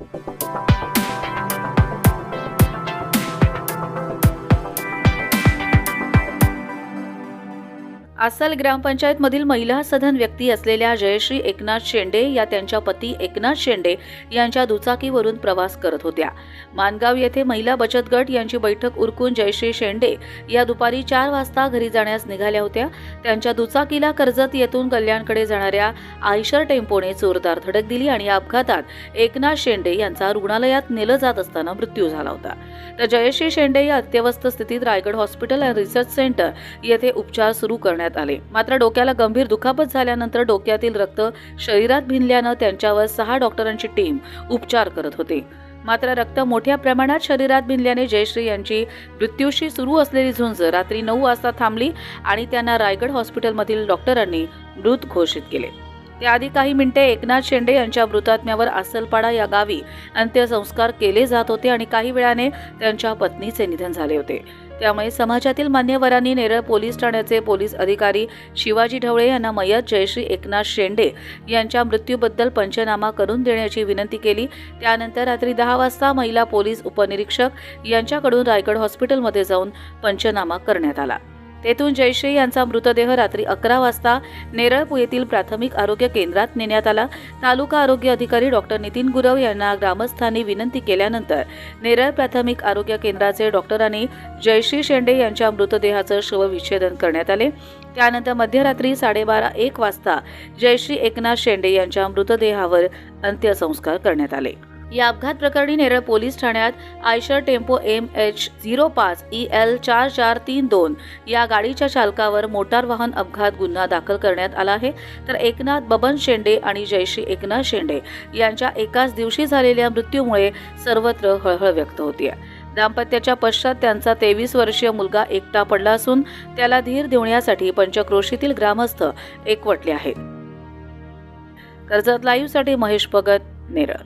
Thank you. आसल ग्रामपंचायतमधील महिला सधन व्यक्ती असलेल्या जयश्री एकनाथ शेंडे या त्यांच्या पती एकनाथ शेंडे यांच्या दुचाकीवरून प्रवास करत होत्या. मानगाव येथे महिला बचत गट यांची बैठक उरकून जयश्री शेंडे या दुपारी चार वाजता घरी जाण्यास निघाल्या होत्या. त्यांच्या दुचाकीला कर्जत येथून कल्याणकडे जाणाऱ्या आयशर टेम्पोने जोरदार धडक दिली आणि अपघातात एकनाथ शेंडे यांचा रुग्णालयात नेलं जात असताना मृत्यू झाला होता. तर जयश्री शेंडे या अत्यवस्थ स्थितीत Raigad hospital and research centre येथे उपचार सुरू करण्यात आले. मात्र डोक्याला गंभीर दुखापत झाल्यानंतर डोक्यातील रक्त शरीरात भिनल्यानं त्यांच्यावर सहा डॉक्टरांची टीम उपचार करत होते. मात्र रक्त मोठ्या प्रमाणात शरीरात भिनल्याने जयश्री यांची मृत्यूशी सुरू असलेली झुंज रात्री नऊ वाजता थांबली आणि त्यांना रायगड हॉस्पिटलमधील डॉक्टरांनी मृत घोषित केले. त्याआधी काही मिनिटे एकनाथ शेंडे यांच्या मृतात्म्यावर आसलपाडा या गावी अंत्यसंस्कार केले जात होते आणि काही वेळाने त्यांच्या पत्नीचे निधन झाले होते. त्यामुळे समाजातील मान्यवरांनी नेरळ पोलीस ठाण्याचे पोलीस अधिकारी शिवाजी ढवळे यांना मयत जयश्री एकनाथ शेंडे यांच्या मृत्यूबद्दल पंचनामा करून देण्याची विनंती केली. त्यानंतर रात्री दहा वाजता महिला पोलीस उपनिरीक्षक यांच्याकडून रायगड हॉस्पिटलमध्ये जाऊन पंचनामा करण्यात आला. तेथून जयश्री यांचा मृतदेह रात्री अकरा वाजता नेरळ येथील प्राथमिक आरोग्य केंद्रात नेण्यात आला. तालुका आरोग्य अधिकारी डॉक्टर नितीन गुरव यांना ग्रामस्थांनी विनंती केल्यानंतर नेरळ प्राथमिक आरोग्य केंद्राचे डॉक्टरांनी जयश्री शेंडे यांच्या मृतदेहाचं शवविच्छेदन करण्यात आले. त्यानंतर मध्यरात्री साडेबारा एक वाजता जयश्री एकनाथ शेंडे यांच्या मृतदेहावर अंत्यसंस्कार करण्यात आले. या अपघात प्रकरणी नेरळ पोलीस ठाण्यात Eicher tempo M H zero पाच ई एल चार चार तीन दोन या गाडीच्या चालकावर मोटार वाहन अपघात गुन्हा दाखल करण्यात आला आहे. तर एकनाथ बबन शेंडे आणि जयश्री एकनाथ शेंडे यांच्या एकाच दिवशी झालेल्या मृत्यूमुळे सर्वत्र हळहळ व्यक्त होती दाम्पत्याच्या पश्चात त्यांचा तेवीस वर्षीय मुलगा एकटा पडला असून त्याला धीर देण्यासाठी पंचक्रोशीतील ग्रामस्थ एकवटले आहेत. कर्जत लाईव्हसाठी महेश भगत नेरळ.